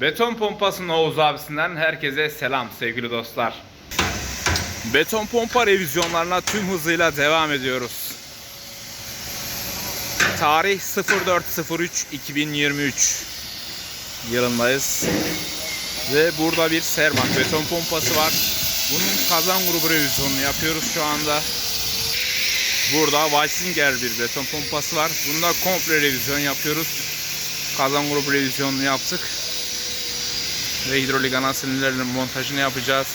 Beton pompasının Oğuz abisinden herkese selam sevgili dostlar. Beton pompa revizyonlarına tüm hızıyla devam ediyoruz. Tarih 04.03.2023 yılındayız. Ve burada bir Sermak beton pompası var. Bunun kazan grubu revizyonunu yapıyoruz şu anda. Burada Weissinger bir beton pompası var. Bunda komple revizyon yapıyoruz. Kazan grubu revizyonunu yaptık. Ve hidrolik ana silindirlerinin montajını yapacağız.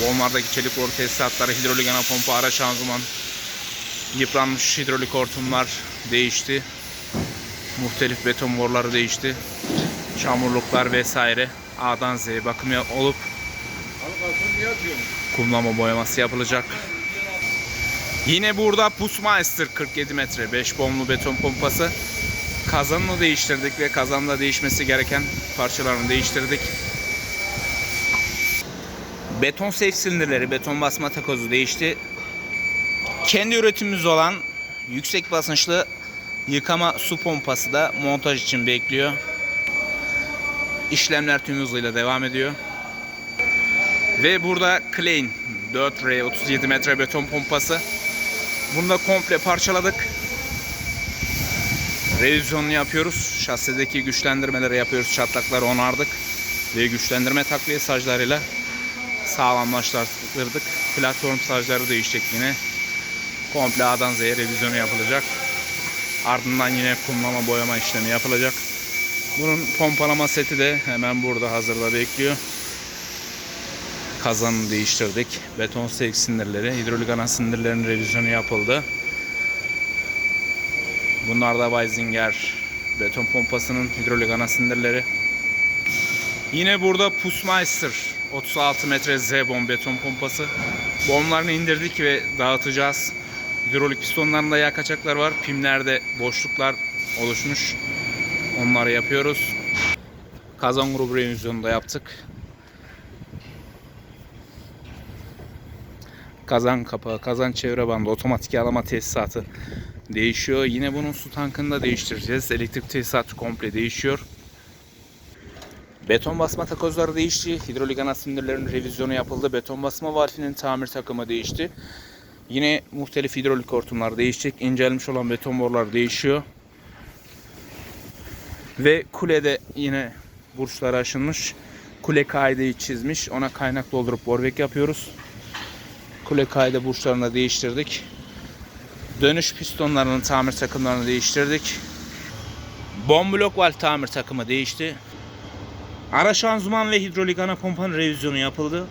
Boğumlardaki çelik boru tesisatları, hidrolik ana pompa, ara şanzıman, yıpranmış hidrolik hortumlar değişti. Muhtelif beton boruları değişti. Çamurluklar vesaire A'dan Z'ye bakım olup kumlama boyaması yapılacak. Yine burada Pusmeister 47 metre 5 bomblu beton pompası. Kazanını değiştirdik ve kazanda değişmesi gereken parçalarını değiştirdik. Beton safe silindirleri, beton basma takozu değişti. Kendi üretimimiz olan yüksek basınçlı yıkama su pompası da montaj için bekliyor. İşlemler tüm hızıyla devam ediyor. Ve burada Klein 4R 37 metre beton pompası. Bunu da komple parçaladık. Revizyonunu yapıyoruz. Şasideki güçlendirmeleri yapıyoruz. Çatlakları onardık. Ve güçlendirme takviye saclarıyla sağlamlaştırdık. Platform sacları değişecek yine. Komple A'dan Z'ye revizyonu yapılacak. Ardından yine kumlama boyama işlemi yapılacak. Bunun pompalama seti de hemen burada hazırda bekliyor. Kazanı değiştirdik. Beton sevk sindirleri, hidrolik ana sindirlerin revizyonu yapıldı. Bunlar da Weisinger beton pompasının hidrolik ana sindirleri. Yine burada Pusmeister 36 metre Z-bomb beton pompası. Bomblarını indirdik ve dağıtacağız. Hidrolik pistonlarında yağ kaçaklar var. Pimlerde boşluklar oluşmuş. Onları yapıyoruz. Kazan grubu revizyonu da yaptık. Kazan kapağı, kazan çevre bandı, otomatik yağlama tesisatı değişiyor. Yine bunun su tankını da değiştireceğiz. Elektrik tesisatı komple değişiyor. Beton basma takozları değişti. Hidrolik ana sindirlerin revizyonu yapıldı. Beton basma valfinin tamir takımı değişti. Yine muhtelif hidrolik hortumlar değişecek. İncelmiş olan beton borular değişiyor. Ve kulede yine burçlar aşınmış. Kule kaideyi çizmiş. Ona kaynak doldurup borvek yapıyoruz. Kule kaide burçlarını değiştirdik. Dönüş pistonlarının tamir takımlarını değiştirdik. Bomb blok valve tamir takımı değişti. Ara şanzıman ve hidrolik ana pompanın revizyonu yapıldı.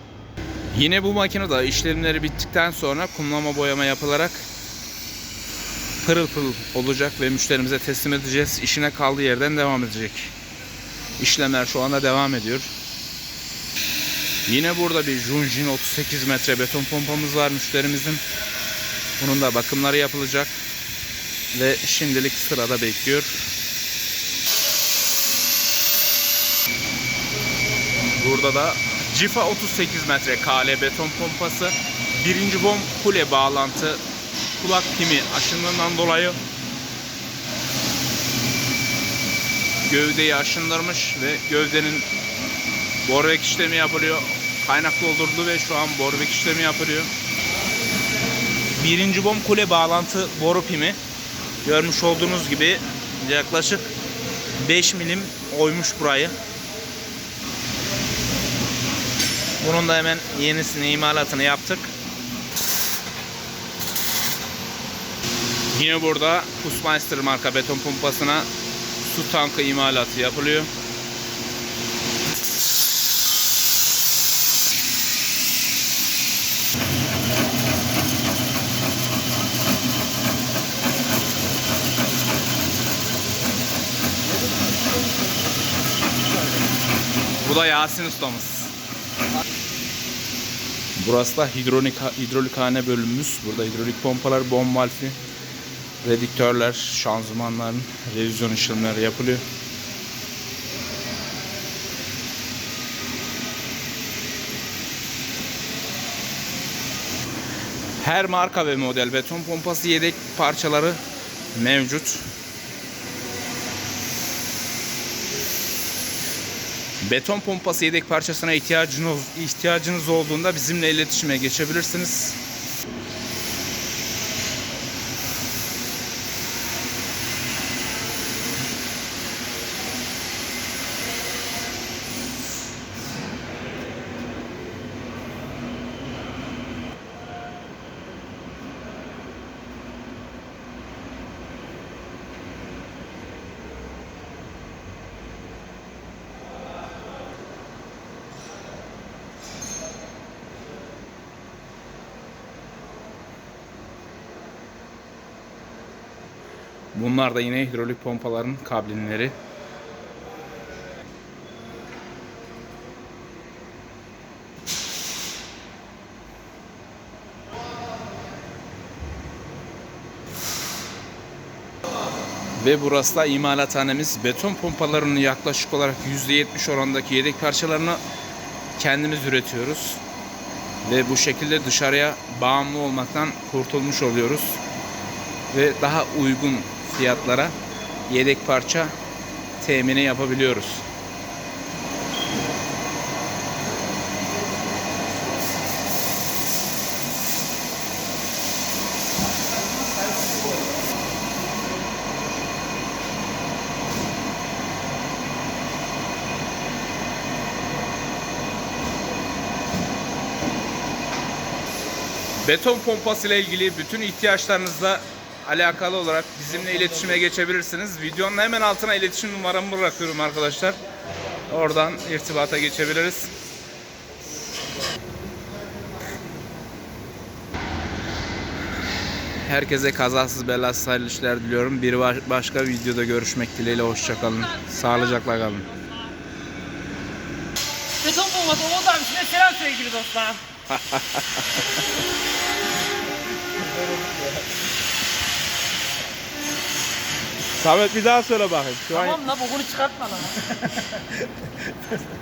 Yine bu makinede işlemleri bittikten sonra kumlama boyama yapılarak pırıl pırıl olacak ve müşterimize teslim edeceğiz. İşine kaldığı yerden devam edecek. İşlemler şu anda devam ediyor. Yine burada bir Junjin 38 metre beton pompamız var müşterimizin. Bunun da bakımları yapılacak. Ve şimdilik sırada bekliyor. Burada da Cifa 38 metre KL beton pompası. Birinci bom kule bağlantı kulak pimi aşındığından dolayı gövdeyi aşındırmış ve gövdenin borvek işlemi yapılıyor. Kaynak doldurdu ve şu an borvek işlemi yapılıyor. Birinci bom kule bağlantı boru pimi. Görmüş olduğunuz gibi yaklaşık 5 milim oymuş burayı. Bunun da hemen yenisini imalatını yaptık. Yine burada Pusmeister marka beton pompasına su tankı imalatı yapılıyor. Bu da Yasin ustamız. Burası da hidrolik hidrolikhane bölümümüz. Burada hidrolik pompalar, bomb valfi, redüktörler, şanzımanların revizyon işlemleri yapılıyor. Her marka ve model beton pompası yedek parçaları mevcut. Beton pompası yedek parçasına ihtiyacınız, ihtiyacınız olduğunda bizimle iletişime geçebilirsiniz. Bunlar da yine hidrolik pompaların kablinleri. Ve burası da imalathanemiz. Beton pompalarının yaklaşık olarak %70 orandaki yedek parçalarını kendimiz üretiyoruz. Ve bu şekilde dışarıya bağımlı olmaktan kurtulmuş oluyoruz ve daha uygun fiyatlara yedek parça temini yapabiliyoruz. Beton pompası ile ilgili bütün ihtiyaçlarınızla alakalı olarak bizimle iletişime geçebilirsiniz. Videonun hemen altına iletişim numaramı bırakıyorum arkadaşlar. Oradan irtibata geçebiliriz. Herkese kazasız belasız hayırlı işler diliyorum. Bir baş- başka videoda görüşmek dileğiyle hoşçakalın. Sağlıcakla kalın. Beton bombası Oğuz abisine selam sevgili dostlar. Samet bir daha söyle bakayım. Şu an Tamam la bokunu çıkartma lan.